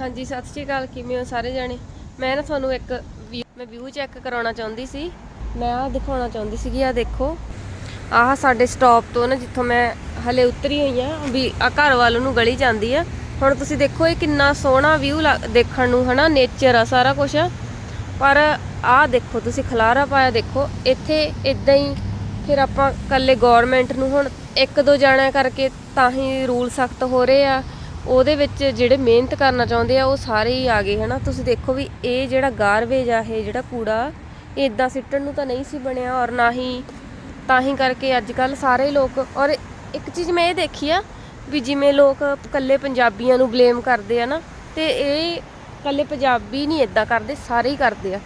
ਹਾਂਜੀ, ਸਤਿ ਸ਼੍ਰੀ ਅਕਾਲ, ਕਿਵੇਂ ਹੋ ਸਾਰੇ ਜਾਣੇ? ਮੈਂ ਨਾ ਤੁਹਾਨੂੰ ਇੱਕ ਮੈਂ ਵਿਊ ਚੈੱਕ ਕਰਾਉਣਾ ਚਾਹੁੰਦੀ ਸੀ। ਮੈਂ ਆ ਦਿਖਾਉਣਾ ਚਾਹੁੰਦੀ ਸੀਗੀ ਆ ਦੇਖੋ। ਆਹ ਸਾਡੇ ਸਟਾਪ ਤੋਂ ਨਾ ਜਿੱਥੋਂ ਮੈਂ ਹਲੇ ਉਤਰੀ ਹੋਈ ਆ, ਵੀ ਆ ਘਰ ਵੱਲ ਨੂੰ ਗਲੀ ਜਾਂਦੀ ਆ। ਹੁਣ ਤੁਸੀਂ ਦੇਖੋ, ਇਹ ਕਿੰਨਾ ਸੋਹਣਾ ਵਿਊ ਦੇਖਣ ਨੂੰ, ਹਨਾ? ਨੇਚਰ ਆ ਸਾਰਾ ਕੁਝ ਪਰ ਆਹ ਦੇਖੋ, ਤੁਸੀਂ ਖਲਾਰਾ ਪਾਇਆ ਦੇਖੋ। ਇੱਥੇ ਇਦਾਂ ਹੀ ਫਿਰ ਆਪਾਂ ਕੱਲੇ ਗਵਰਨਮੈਂਟ ਨੂੰ ਹੁਣ ਇੱਕ ਦੋ ਜਾਣਾ ਕਰਕੇ ਤਾਂ ਹੀ ਰੂਲ ਸਖਤ ਹੋ ਰਹੇ ਆ। ਉਹਦੇ ਵਿੱਚ ਜਿਹੜੇ ਮਿਹਨਤ ਕਰਨਾ ਚਾਹੁੰਦੇ ਆ, ਉਹ ਸਾਰੇ ਹੀ ਆ ਗਏ, ਹਨਾ? ਤੁਸੀਂ ਦੇਖੋ ਵੀ ਇਹ ਜਿਹੜਾ ਗਾਰਬੇਜ ਆ, ਇਹ ਜਿਹੜਾ ਕੂੜਾ, ਇਹ ਇਦਾਂ ਸਿੱਟਣ ਨੂੰ ਤਾਂ ਨਹੀਂ ਸੀ ਬਣਿਆ ਔਰ ਨਾ ਹੀ, ਤਾਂ ਹੀ ਕਰਕੇ ਅੱਜ ਕੱਲ ਸਾਰੇ ਲੋਕ, ਔਰ ਇੱਕ ਚੀਜ਼ ਮੈਂ ਇਹ ਦੇਖੀ ਆ ਵੀ ਜਿਵੇਂ ਲੋਕ ਇਕੱਲੇ ਪੰਜਾਬੀਆਂ ਨੂੰ ਬਲੇਮ ਕਰਦੇ ਆ ਨਾ, ਤੇ ਇਹ ਇਕੱਲੇ ਪੰਜਾਬੀ ਨਹੀਂ ਇਦਾਂ ਕਰਦੇ, ਸਾਰੇ ਹੀ ਕਰਦੇ ਆ।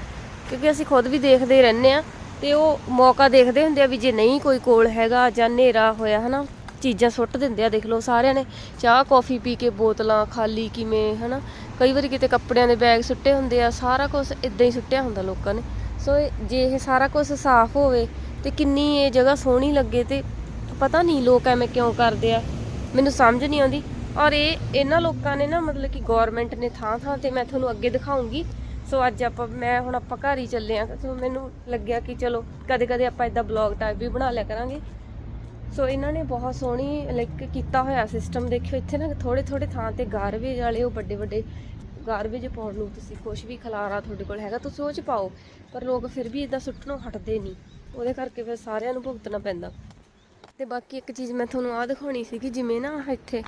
ਕਿਉਂਕਿ ਅਸੀਂ ਖੁਦ ਵੀ ਦੇਖਦੇ ਰਹਿੰਦੇ ਆ, ਤੇ ਉਹ ਮੌਕਾ ਦੇਖਦੇ ਹੁੰਦੇ ਆ ਵੀ ਜੇ ਨਹੀਂ ਕੋਈ ਕੋਲ ਹੈਗਾ ਜਾਂ ਹਨੇਰਾ ਹੋਇਆ, ਹਨਾ? ਚੀਜ਼ਾਂ ਸੁੱਟ ਦਿੰਦੇ ਆ, ਦੇਖ ਲਓ ਸਾਰਿਆਂ ਨੇ ਚਾਹ ਕੌਫੀ ਪੀ ਕੇ ਬੋਤਲਾਂ ਖਾਲੀ ਕਿਵੇਂ, ਹਨਾ? ਕਈ ਵਾਰੀ ਕਿਤੇ ਕੱਪੜਿਆਂ ਦੇ ਬੈਗ ਸੁੱਟੇ ਹੁੰਦੇ ਆ, ਸਾਰਾ ਕੁਝ ਇਦਾਂ ਹੀ ਸੁੱਟਿਆ ਹੁੰਦਾ ਲੋਕਾਂ ਨੇ। ਸੋ ਇਹ- ਜੇ ਇਹ ਸਾਰਾ ਕੁਝ ਸਾਫ਼ ਹੋਵੇ ਤੇ ਕਿੰਨੀ ਇਹ ਜਗ੍ਹਾ ਸੋਹਣੀ ਲੱਗੇ ਤੇ ਪਤਾ ਨਹੀਂ ਲੋਕ ਐਵੇਂ ਕਿਉਂ ਕਰਦੇ ਆ, ਮੈਨੂੰ ਸਮਝ ਨਹੀਂ ਆਉਂਦੀ। ਔਰ ਇਹ, ਇਹਨਾਂ ਲੋਕਾਂ ਨੇ ਨਾ ਮਤਲਬ ਕਿ ਗਵਰਨਮੈਂਟ ਨੇ ਥਾਂ ਥਾਂ ਤੇ ਮੈਂ ਤੁਹਾਨੂੰ ਅੱਗੇ ਦਿਖਾਉਂਗੀ। ਸੋ ਅੱਜ ਆਪਾਂ, ਮੈਂ ਹੁਣ ਆਪਾਂ ਘਰ ਹੀ ਚੱਲੇ ਆ, ਸੋ ਮੈਨੂੰ ਲੱਗਿਆ ਕਿ ਚਲੋ ਕਦੇ ਕਦੇ ਆਪਾਂ ਇਦਾਂ ਬਲੌਗ ਟਾਈਪ ਵੀ ਬਣਾ ਲਿਆ ਕਰਾਂਗੇ। ਸੋ ਇਹਨਾਂ ਨੇ ਬਹੁਤ ਸੋਹਣੀ ਲਾਈਕ ਕੀਤਾ ਹੋਇਆ ਸਿਸਟਮ ਦੇਖਿਓ। ਇੱਥੇ ਨਾ ਥੋੜੇ ਥੋੜੇ ਥਾਂ ਤੇ ਗਾਰਬੇਜ ਵਾਲੇ, ਉਹ ਵੱਡੇ ਵੱਡੇ ਗਾਰਬੇਜ ਪਾਉਣ ਨੂੰ ਤੁਸੀਂ ਕੁਝ ਵੀ ਖਲਾਰਾ ਤੁਹਾਡੇ ਕੋਲ ਹੈਗਾ, ਤੁਸੀਂ ਉਹ ਚ ਪਾਓ। ਪਰ ਲੋਕ ਫਿਰ ਵੀ ਇਦਾਂ ਸੁੱਟਣੋਂ ਹਟਦੇ ਨਹੀਂ। ਉਹਦੇ ਕਰਕੇ ਫਿਰ ਸਾਰਿਆਂ ਨੂੰ ਭੁਗਤਣਾ ਪੈਂਦਾ। ਤੇ ਬਾਕੀ ਇੱਕ ਚੀਜ਼ ਮੈਂ ਤੁਹਾਨੂੰ ਆ ਦਿਖਾਉਣੀ ਸੀ ਕਿ ਜਿਵੇਂ ਨਾ ਆਹ ਇੱਥੇ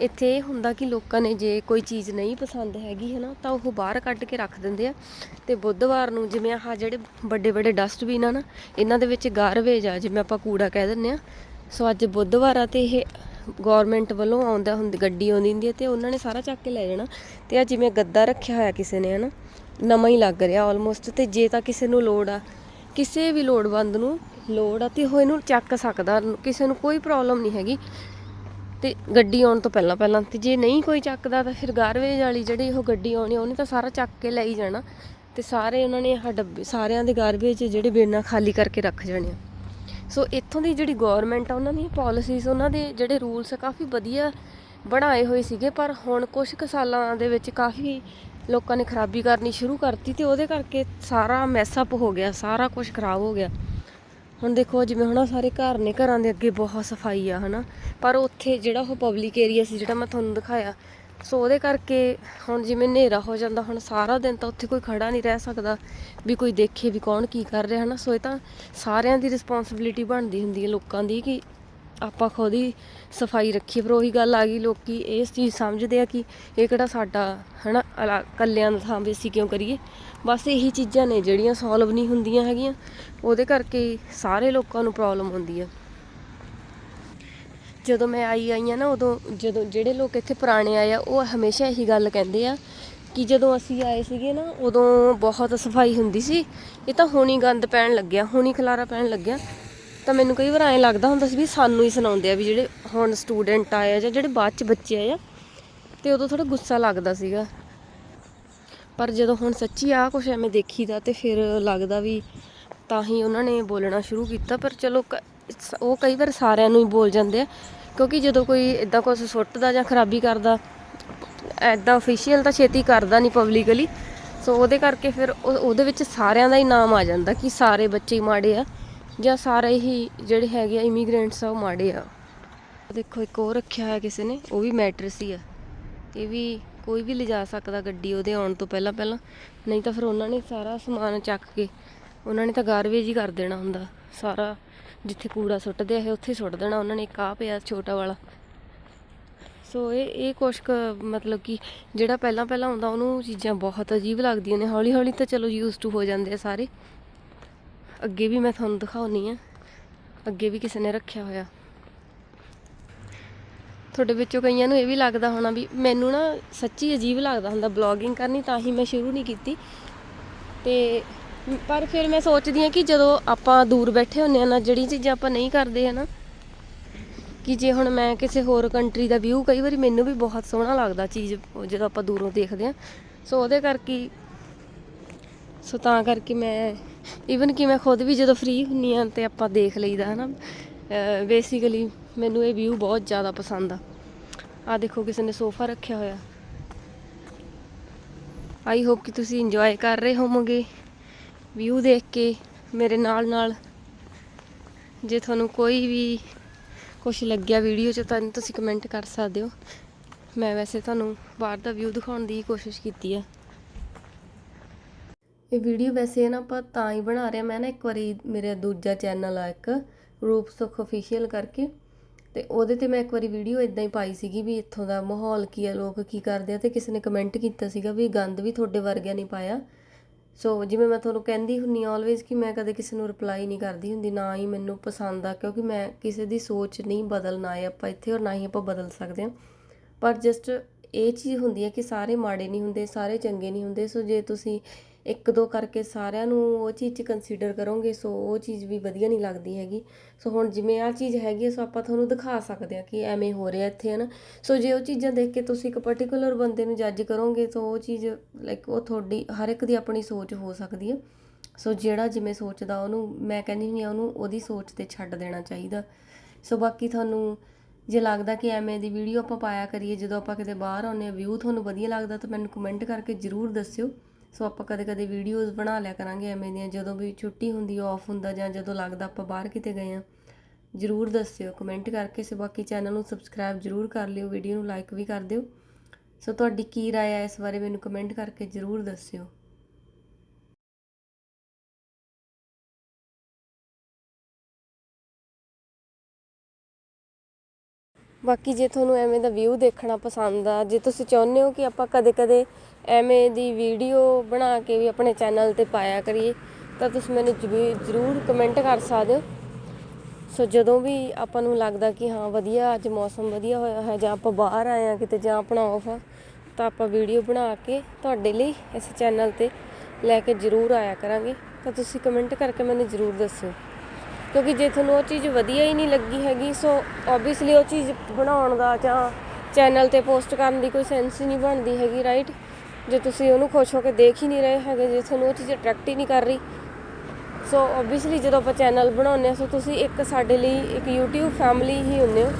ਇੱਥੇ ਇਹ ਹੁੰਦਾ ਕਿ ਲੋਕਾਂ ਨੇ ਜੇ ਕੋਈ ਚੀਜ਼ ਨਹੀਂ ਪਸੰਦ ਹੈਗੀ ਹੈ ਨਾ ਤਾਂ ਉਹ ਬਾਹਰ ਕੱਢ ਕੇ ਰੱਖ ਦਿੰਦੇ ਆ। ਤੇ ਬੁੱਧਵਾਰ ਨੂੰ ਜਿਵੇਂ ਆਹ ਜਿਹੜੇ ਵੱਡੇ ਵੱਡੇ ਡਸਟਬਿਨ ਆ ਨਾ, ਇਹਨਾਂ ਦੇ ਵਿੱਚ ਗਾਰਬੇਜ ਆ, ਜਿਵੇਂ ਆਪਾਂ ਕੂੜਾ ਕਹਿ ਦਿੰਦੇ ਆ। ਸੋ ਅੱਜ ਬੁੱਧਵਾਰ ਆ ਤੇ ਇਹ ਗਵਰਨਮੈਂਟ ਵੱਲੋਂ ਆਉਂਦਾ ਹੁੰਦੀ, ਗੱਡੀ ਆਉਂਦੀ ਹੁੰਦੀ ਹੈ ਤੇ ਉਹਨਾਂ ਨੇ ਸਾਰਾ ਚੱਕ ਕੇ ਲੈ ਜਾਣਾ। ਤੇ ਆ ਜਿਵੇਂ ਗੱਦਾ ਰੱਖਿਆ ਹੋਇਆ ਕਿਸੇ ਨੇ, ਹਨਾ? ਨਵਾਂ ਹੀ ਲੱਗ ਰਿਹਾ ਆਲਮੋਸਟ ਤੇ ਜੇ ਤਾਂ ਕਿਸੇ ਨੂੰ ਲੋੜ ਆ, ਕਿਸੇ ਵੀ ਲੋੜਵੰਦ ਨੂੰ ਲੋੜ ਆ ਤੇ ਉਹ ਇਹਨੂੰ ਚੱਕ ਸਕਦਾ, ਕਿਸੇ ਨੂੰ ਕੋਈ ਪ੍ਰੋਬਲਮ ਨਹੀਂ ਹੈਗੀ। ਤੇ ਗੱਡੀ ਆਉਣ ਤੋਂ ਪਹਿਲਾਂ ਪਹਿਲਾਂ ਤੇ ਜੇ ਨਹੀਂ ਕੋਈ ਚੱਕਦਾ ਤਾਂ ਫਿਰ ਗਾਰਵੇਜ ਵਾਲੀ ਜਿਹੜੀ ਉਹ ਗੱਡੀ ਆਉਣੀ ਉਹਨੇ ਤਾਂ ਸਾਰਾ ਚੱਕ ਕੇ ਲੈ ਹੀ ਜਾਣਾ। ਤੇ ਸਾਰੇ ਉਹਨਾਂ ਨੇ ਆਹ ਡੱਬੇ, ਸਾਰਿਆਂ ਦੇ ਗਾਰਵੇਜ਼ ਜਿਹੜੇ ਬੇਨਾਂ ਖਾਲੀ ਕਰਕੇ ਰੱਖ ਜਾਣੇ ਆ। ਸੋ ਇੱਥੋਂ ਦੀ ਜਿਹੜੀ ਗਵਰਨਮੈਂਟ ਆ, ਉਹਨਾਂ ਦੀ ਪਾਲਿਸੀਜ਼ ਉਹਨਾਂ ਦੇ ਜਿਹੜੇ ਰੂਲਸ ਆ, ਕਾਫੀ ਵਧੀਆ ਬਣਾਏ ਹੋਏ ਸੀਗੇ, ਪਰ ਹੁਣ ਕੁਝ ਕੁ ਸਾਲਾਂ ਦੇ ਵਿੱਚ ਕਾਫੀ ਲੋਕਾਂ ਨੇ ਖਰਾਬੀ ਕਰਨੀ ਸ਼ੁਰੂ ਕਰਤੀ ਤੇ ਉਹਦੇ ਕਰਕੇ ਸਾਰਾ ਮੈਸਅਪ ਹੋ ਗਿਆ, ਸਾਰਾ ਕੁਝ ਖਰਾਬ ਹੋ ਗਿਆ। ਹੁਣ ਦੇਖੋ, ਜਿਵੇਂ ਹੁਣ ਆਹ ਸਾਰੇ ਘਰ ਨੇ, ਘਰਾਂ ਦੇ ਅੱਗੇ ਬਹੁਤ ਸਫ਼ਾਈ ਆ, ਹਨਾ। ਪਰ ਉੱਥੇ ਜਿਹੜਾ ਉਹ ਪਬਲਿਕ ਏਰੀਆ ਸੀ, ਜਿਹੜਾ ਮੈਂ ਤੁਹਾਨੂੰ ਦਿਖਾਇਆ ਸੋ ਉਹਦੇ ਕਰਕੇ ਹੁਣ ਜਿਵੇਂ ਹਨੇਰਾ ਹੋ ਜਾਂਦਾ, ਹੁਣ ਸਾਰਾ ਦਿਨ ਤਾਂ ਉੱਥੇ ਕੋਈ ਖੜਾ ਨਹੀਂ ਰਹਿ ਸਕਦਾ ਵੀ ਕੋਈ ਦੇਖੇ ਵੀ ਕੌਣ ਕੀ ਕਰ ਰਿਹਾ, ਹਨਾ? ਸੋ ਇਹ ਤਾਂ ਸਾਰਿਆਂ ਦੀ ਰਿਸਪੌਂਸਿਬਿਲਿਟੀ ਬਣਦੀ ਹੁੰਦੀ ਹੈ ਲੋਕਾਂ ਦੀ ਕਿ ਆਪਾਂ ਖੁਦ ਹੀ ਸਫ਼ਾਈ ਰੱਖੀਏ। ਪਰ ਉਹੀ ਗੱਲ ਆ ਗਈ, ਲੋਕੀ ਇਸ ਚੀਜ਼ ਸਮਝਦੇ ਆ ਕਿ ਇਹ ਕਿਹੜਾ ਸਾਡਾ, ਹਨਾ? ਅਲਾ- ਇਕੱਲਿਆਂ ਦਾ ਥਾਂ ਵੀ ਅਸੀਂ ਕਿਉਂ ਕਰੀਏ? ਬਸ ਇਹੀ ਚੀਜ਼ਾਂ ਨੇ ਜਿਹੜੀਆਂ ਸੋਲਵ ਨਹੀਂ ਹੁੰਦੀਆਂ ਹੈਗੀਆਂ। ਉਹਦੇ ਕਰਕੇ ਸਾਰੇ ਲੋਕਾਂ ਨੂੰ ਪ੍ਰੋਬਲਮ ਹੁੰਦੀ ਆ। ਜਦੋਂ ਮੈਂ ਆਈ ਆਈ ਆ ਨਾ, ਉਦੋਂ ਜਦੋਂ ਜਿਹੜੇ ਲੋਕ ਇੱਥੇ ਪੁਰਾਣੇ ਆਏ ਆ, ਉਹ ਹਮੇਸ਼ਾ ਇਹੀ ਗੱਲ ਕਹਿੰਦੇ ਆ ਕਿ ਜਦੋਂ ਅਸੀਂ ਆਏ ਸੀਗੇ ਨਾ, ਉਦੋਂ ਬਹੁਤ ਸਫ਼ਾਈ ਹੁੰਦੀ ਸੀ। ਇਹ ਤਾਂ ਹੁਣੀ ਗੰਦ ਪੈਣ ਲੱਗਿਆ, ਹੁਣੀ ਖਲਾਰਾ ਪੈਣ ਲੱਗਿਆ। ਤਾਂ ਮੈਨੂੰ ਕਈ ਵਾਰ ਐਂ ਲੱਗਦਾ ਹੁੰਦਾ ਸੀ ਵੀ ਸਾਨੂੰ ਹੀ ਸੁਣਾਉਂਦੇ ਆ ਵੀ ਜਿਹੜੇ ਹੁਣ ਸਟੂਡੈਂਟ ਆਏ ਆ ਜਾਂ ਜਿਹੜੇ ਬਾਅਦ ਚ ਬੱਚੇ ਆਏ ਆ, ਤੇ ਉਦੋਂ ਥੋੜਾ ਗੁੱਸਾ ਲੱਗਦਾ ਸੀਗਾ। ਪਰ ਜਦੋਂ ਹੁਣ ਸੱਚੀ ਆ ਕੁਛ ਐਵੇਂ ਦੇਖੀਦਾ ਤੇ ਫਿਰ ਲੱਗਦਾ ਵੀ ਤਾਂ ਹੀ ਉਹਨਾਂ ਨੇ ਬੋਲਣਾ ਸ਼ੁਰੂ ਕੀਤਾ, ਪਰ ਚਲੋ ਕ- ਉਹ ਕਈ ਵਾਰ ਸਾਰਿਆਂ ਨੂੰ ਹੀ ਬੋਲ ਜਾਂਦੇ ਆ, ਕਿਉਂਕਿ ਜਦੋਂ ਕੋਈ ਇਦਾਂ ਕੁਝ ਸੁੱਟਦਾ ਜਾਂ ਖਰਾਬੀ ਕਰਦਾ ਐਦਾਂ ਅਫੀਸ਼ੀਅਲ ਤਾਂ ਛੇਤੀ ਕਰਦਾ ਨਹੀਂ ਪਬਲਿਕਲੀ ਸੋ ਉਹਦੇ ਕਰਕੇ ਫਿਰ ਉਹ- ਉਹਦੇ ਵਿੱਚ ਸਾਰਿਆਂ ਦਾ ਹੀ ਨਾਮ ਆ ਜਾਂਦਾ ਕਿ ਸਾਰੇ ਬੱਚੇ ਮਾੜੇ ਆ, ਜਾਂ ਸਾਰੇ ਹੀ ਜਿਹੜੇ ਹੈਗੇ ਆ ਇਮੀਗ੍ਰੈਂਟਸ ਆ, ਉਹ ਮਾੜੇ ਆ। ਦੇਖੋ ਇੱਕ ਉਹ ਰੱਖਿਆ ਹੋਇਆ ਕਿਸੇ ਨੇ, ਉਹ ਵੀ ਮੈਟਰਸ ਹੀ ਆ। ਇਹ ਵੀ ਕੋਈ ਵੀ ਲਿਜਾ ਸਕਦਾ ਗੱਡੀ ਉਹਦੇ ਆਉਣ ਤੋਂ ਪਹਿਲਾਂ ਪਹਿਲਾਂ, ਨਹੀਂ ਤਾਂ ਫਿਰ ਉਹਨਾਂ ਨੇ ਸਾਰਾ ਸਮਾਨ ਚੱਕ ਕੇ, ਉਹਨਾਂ ਨੇ ਤਾਂ ਗਾਰਬੇਜ ਹੀ ਕਰ ਦੇਣਾ ਹੁੰਦਾ। ਸਾਰਾ ਜਿੱਥੇ ਕੂੜਾ ਸੁੱਟਦੇ ਆ ਉੱਥੇ ਸੁੱਟ ਦੇਣਾ ਉਹਨਾਂ ਨੇ, ਇੱਕ ਆਹ ਪਿਆ ਛੋਟਾ ਵਾਲਾ। ਸੋ ਇਹ ਇਹ ਕੁਛ ਕੁ ਮਤਲਬ ਕਿ ਜਿਹੜਾ ਪਹਿਲਾਂ ਪਹਿਲਾਂ ਆਉਂਦਾ, ਉਹਨੂੰ ਚੀਜ਼ਾਂ ਬਹੁਤ ਅਜੀਬ ਲੱਗਦੀਆਂ ਨੇ। ਹੌਲੀ ਹੌਲੀ ਤਾਂ ਚਲੋ ਯੂਜ਼ ਟੂ ਹੋ ਜਾਂਦੇ ਆ ਸਾਰੇ। ਅੱਗੇ ਵੀ ਮੈਂ ਤੁਹਾਨੂੰ ਦਿਖਾਉਣੀ ਆ। ਅੱਗੇ ਵੀ ਕਿਸੇ ਨੇ ਰੱਖਿਆ ਹੋਇਆ। ਤੁਹਾਡੇ ਵਿੱਚੋਂ ਕਈਆਂ ਨੂੰ ਇਹ ਵੀ ਲੱਗਦਾ ਹੋਣਾ ਵੀ ਮੈਨੂੰ ਨਾ ਸੱਚੀ ਅਜੀਬ ਲੱਗਦਾ ਹੁੰਦਾ ਬਲੌਗਿੰਗ ਕਰਨੀ ਤਾਂ ਹੀ ਮੈਂ ਸ਼ੁਰੂ ਨਹੀਂ ਕੀਤੀ। ਤੇ ਪਰ ਫਿਰ ਮੈਂ ਸੋਚਦੀ ਹਾਂ ਕਿ ਜਦੋਂ ਆਪਾਂ ਦੂਰ ਬੈਠੇ ਹੁੰਨੇ ਆ ਨਾ, ਜਿਹੜੀ ਚੀਜ਼ਾਂ ਆਪਾਂ ਨਹੀਂ ਕਰਦੇ ਹਨਾ ਕਿ ਜੇ ਹੁਣ ਮੈਂ ਕਿਸੇ ਹੋਰ ਕੰਟਰੀ ਦਾ ਵਿਊ ਕਈ ਵਾਰੀ ਮੈਨੂੰ ਵੀ ਬਹੁਤ ਸੋਹਣਾ ਲੱਗਦਾ ਚੀਜ਼ ਜਦੋਂ ਆਪਾਂ ਦੂਰੋਂ ਦੇਖਦੇ ਆ ਸੋ ਉਹਦੇ ਕਰਕੇ ਸੋ ਤਾਂ ਕਰਕੇ ਮੈਂ ਈਵਨ ਕਿ ਮੈਂ ਖੁਦ ਵੀ ਜਦੋਂ ਫ੍ਰੀ ਹੁੰਨੀ ਆ ਤੇ ਆਪਾਂ ਦੇਖ ਲਈਦਾ ਹਨਾ ਬੇਸਿਕਲੀ ਮੈਨੂੰ ਇਹ ਵਿਊ ਬਹੁਤ ਜ਼ਿਆਦਾ ਪਸੰਦ ਆ। ਆ ਦੇਖੋ ਕਿਸੇ ਨੇ ਸੋਫਾ ਰੱਖਿਆ ਹੋਇਆ। ਆਈ ਹੋਪ ਕਿ ਤੁਸੀਂ ਇੰਜੋਏ ਕਰ ਰਹੇ ਹੋਵੋਗੇ। ਵਿਊ ਦੇਖ ਕੇ ਮੇਰੇ ਨਾਲ ਨਾਲ ਜੇ ਤੁਹਾਨੂੰ ਕੋਈ ਵੀ ਕੁਝ ਲੱਗਿਆ ਵੀਡੀਓ 'ਚ ਤਾਂ ਤੁਸੀਂ ਕਮੈਂਟ ਕਰ ਸਕਦੇ ਹੋ। ਮੈਂ ਵੈਸੇ ਤੁਹਾਨੂੰ ਬਾਹਰ ਦਾ ਵਿਊ ਦਿਖਾਉਣ ਦੀ ਕੋਸ਼ਿਸ਼ ਕੀਤੀ ਹੈ ਇਹ ਵੀਡੀਓ ਵੈਸੇ ਨਾ ਆਪਾਂ ਤਾਂ ਹੀ ਬਣਾ ਰਹੇ ਹਾਂ। ਮੈਂ ਨਾ ਇੱਕ ਵਾਰੀ ਮੇਰਾ ਦੂਜਾ ਚੈਨਲ ਆ ਇੱਕ ਰੂਪ ਸੁਖ ਅਫੀਸ਼ੀਅਲ ਕਰਕੇ। ਤੇ ਉਹਦੇ ਤੇ ਮੈਂ ਇੱਕ ਵਾਰੀ ਵੀਡੀਓ ਇਦਾਂ ਹੀ ਪਾਈ ਸੀਗੀ ਵੀ ਇੱਥੋਂ ਦਾ ਮਾਹੌਲ ਕੀ ਹੈ ਲੋਕ ਕੀ ਕਰਦੇ ਆ ਤੇ ਕਿਸੇ ਨੇ ਕਮੈਂਟ ਕੀਤਾ ਸੀਗਾ ਵੀ ਗੰਦ ਵੀ ਤੁਹਾਡੇ ਵਰਗਿਆਂ ਨਹੀਂ ਪਾਇਆ। ਸੋ ਜਿਵੇਂ ਮੈਂ ਤੁਹਾਨੂੰ ਕਹਿੰਦੀ ਹੁੰਨੀ ਆਲਵੇਜ਼ ਕਿ ਮੈਂ ਕਦੇ ਕਿਸੇ ਨੂੰ ਰਿਪਲਾਈ ਨਹੀਂ ਕਰਦੀ ਹੁੰਦੀ, ਨਾ ਹੀ ਮੈਨੂੰ ਪਸੰਦ ਆ, ਕਿਉਂਕਿ ਮੈਂ ਕਿਸੇ ਦੀ ਸੋਚ ਨਹੀਂ ਬਦਲਣਾ ਹੈ ਆਪਾਂ ਇੱਥੇ ਔਰ ਨਾ ਹੀ ਆਪਾਂ ਬਦਲ ਸਕਦੇ ਹਾਂ। ਪਰ ਜਸਟ ਇਹ ਚੀਜ਼ ਹੁੰਦੀ ਹੈ ਕਿ ਸਾਰੇ ਮਾੜੇ ਨਹੀਂ ਹੁੰਦੇ, ਸਾਰੇ ਚੰਗੇ ਨਹੀਂ ਹੁੰਦੇ। ਸੋ ਜੇ ਤੁਸੀਂ ਇੱਕ ਦੋ ਕਰਕੇ ਸਾਰਿਆਂ ਨੂੰ ਉਹ ਚੀਜ਼ 'ਚ ਕੰਸੀਡਰ ਕਰੋਗੇ ਸੋ ਉਹ ਚੀਜ਼ ਵੀ ਵਧੀਆ ਨਹੀਂ ਲੱਗਦੀ ਹੈਗੀ। ਸੋ ਹੁਣ ਜਿਵੇਂ ਆ ਚੀਜ਼ ਹੈਗੀ ਹੈ, ਸੋ ਆਪਾਂ ਤੁਹਾਨੂੰ ਦਿਖਾ ਸਕਦੇ ਹਾਂ ਕਿ ਐਵੇਂ ਹੋ ਰਿਹਾ ਇੱਥੇ ਹੈ ਨਾ ਸੋ ਜੇ ਉਹ ਚੀਜ਼ਾਂ ਦੇਖ ਕੇ ਤੁਸੀਂ ਇੱਕ ਪਾਰਟਿਕੂਲਰ ਬੰਦੇ ਨੂੰ ਜੱਜ ਕਰੋਗੇ ਤਾਂ ਉਹ ਚੀਜ਼ ਲਾਈਕ ਉਹ ਤੁਹਾਡੀ ਹਰ ਇੱਕ ਦੀ ਆਪਣੀ ਸੋਚ ਹੋ ਸਕਦੀ ਹੈ ਸੋ ਜਿਹੜਾ ਜਿਵੇਂ ਸੋਚਦਾ ਉਹਨੂੰ ਮੈਂ ਕਹਿੰਦੀ ਹੁੰਦੀ ਹਾਂ ਉਹਨੂੰ ਉਹਦੀ ਸੋਚ ਤੇ ਛੱਡ ਦੇਣਾ ਚਾਹੀਦਾ। ਸੋ ਬਾਕੀ ਤੁਹਾਨੂੰ ਜੇ ਲੱਗਦਾ ਕਿ ਐਵੇਂ ਦੀ ਵੀਡੀਓ ਆਪਾਂ ਪਾਇਆ ਕਰੀਏ ਜਦੋਂ ਆਪਾਂ ਕਿਤੇ ਬਾਹਰ ਆਉਂਦੇ ਆ ਵਿਊ ਤੁਹਾਨੂੰ ਵਧੀਆ ਲੱਗਦਾ ਤਾਂ ਮੈਨੂੰ ਕਮੈਂਟ ਕਰਕੇ ਜਰੂਰ ਦੱਸਿਓ। ਸੋ ਆਪਾਂ ਕਦੇ ਕਦੇ ਵੀਡੀਓਜ਼ ਬਣਾ ਲਿਆ ਕਰਾਂਗੇ ਐਵੇਂ ਦੀਆਂ ਜਦੋਂ ਵੀ ਛੁੱਟੀ ਹੁੰਦੀ ਆਫ ਹੁੰਦਾ ਜਾਂ ਜਦੋਂ ਲੱਗਦਾ ਆਪਾਂ ਬਾਹਰ ਕਿਤੇ ਗਏ ਆ ਜਰੂਰ ਦੱਸਿਓ ਕਮੈਂਟ ਕਰਕੇ ਸੋ ਬਾਕੀ ਚੈਨਲ ਨੂੰ ਸਬਸਕ੍ਰਾਈਬ ਜਰੂਰ ਕਰ ਲਿਓ ਵੀਡੀਓ ਨੂੰ ਲਾਈਕ ਵੀ ਕਰ ਦਿਓ ਸੋ ਤੁਹਾਡੀ ਕੀ رائے ਹੈ ਇਸ ਬਾਰੇ ਮੈਨੂੰ ਕਮੈਂਟ ਕਰਕੇ ਜਰੂਰ ਦੱਸਿਓ ਬਾਕੀ ਜੇ ਤੁਹਾਨੂੰ ਐਵੇਂ ਦਾ ਵਿਊ ਦੇਖਣਾ ਪਸੰਦ ਆ, ਜੇ ਤੁਸੀਂ ਚਾਹੁੰਦੇ ਹੋ ਕਿ ਆਪਾਂ ਕਦੇ-ਕਦੇ ਐਵੇਂ ਦੀ ਵੀਡੀਓ ਬਣਾ ਕੇ ਵੀ ਆਪਣੇ ਚੈਨਲ ਤੇ ਪਾਇਆ ਕਰੀਏ, ਤਾਂ ਤੁਸੀਂ ਮੈਨੂੰ ਜ਼ਰੂਰ- ਜ਼ਰੂਰ ਕਮੈਂਟ ਕਰ ਸਕਦੇ ਹੋ। ਸੋ ਜਦੋਂ ਵੀ ਆਪਾਂ ਨੂੰ ਲੱਗਦਾ ਕਿ ਹਾਂ, ਵਧੀਆ, ਅੱਜ ਮੌਸਮ ਵਧੀਆ ਹੋਇਆ ਹੈ ਜਾਂ ਆਪਾਂ ਬਾਹਰ ਆਏ ਆ ਕਿਤੇ ਜਾਂ ਆਪਣਾ ਆਫ ਆ, ਤਾਂ ਆਪਾਂ ਵੀਡੀਓ ਬਣਾ ਕੇ ਤੁਹਾਡੇ ਲਈ ਇਸ ਚੈਨਲ ਤੇ ਲੈ ਕੇ ਜ਼ਰੂਰ ਆਇਆ ਕਰਾਂਗੇ। ਤਾਂ ਤੁਸੀਂ ਕਮੈਂਟ ਕਰਕੇ ਮੈਨੂੰ ਜ਼ਰੂਰ ਦੱਸਿਓ। ਕਿਉਂਕਿ ਜੇ ਤੁਹਾਨੂੰ ਉਹ ਚੀਜ਼ ਵਧੀਆ ਹੀ ਨਹੀਂ ਲੱਗੀ ਹੈਗੀ ਸੋ ਓਬਵੀਅਸਲੀ ਉਹ ਚੀਜ਼ ਬਣਾਉਣ ਦਾ ਜਾਂ ਚੈਨਲ ਤੇ ਪੋਸਟ ਕਰਨ ਦੀ ਕੋਈ ਸੈਂਸ ਹੀ ਨਹੀਂ ਬਣਦੀ ਹੈਗੀ ਰਾਈਟ ਜੇ ਤੁਸੀਂ ਉਹਨੂੰ ਖੁਸ਼ ਹੋ ਕੇ ਦੇਖ ਹੀ ਨਹੀਂ ਰਹੇ ਹੈਗੇ, ਜੇ ਤੁਹਾਨੂੰ ਉਹ ਚੀਜ਼ ਅਟਰੈਕਟ ਹੀ ਨਹੀਂ ਕਰ ਰਹੀ। ਸੋ ਓਬਵੀਅਸਲੀ ਜਦੋਂ ਆਪਾਂ ਚੈਨਲ ਬਣਾਉਂਦੇ ਹਾਂ ਸੋ ਤੁਸੀਂ ਇੱਕ ਸਾਡੇ ਲਈ ਇੱਕ YouTube ਫੈਮਿਲੀ ਹੀ ਹੁੰਦੇ ਹੋ।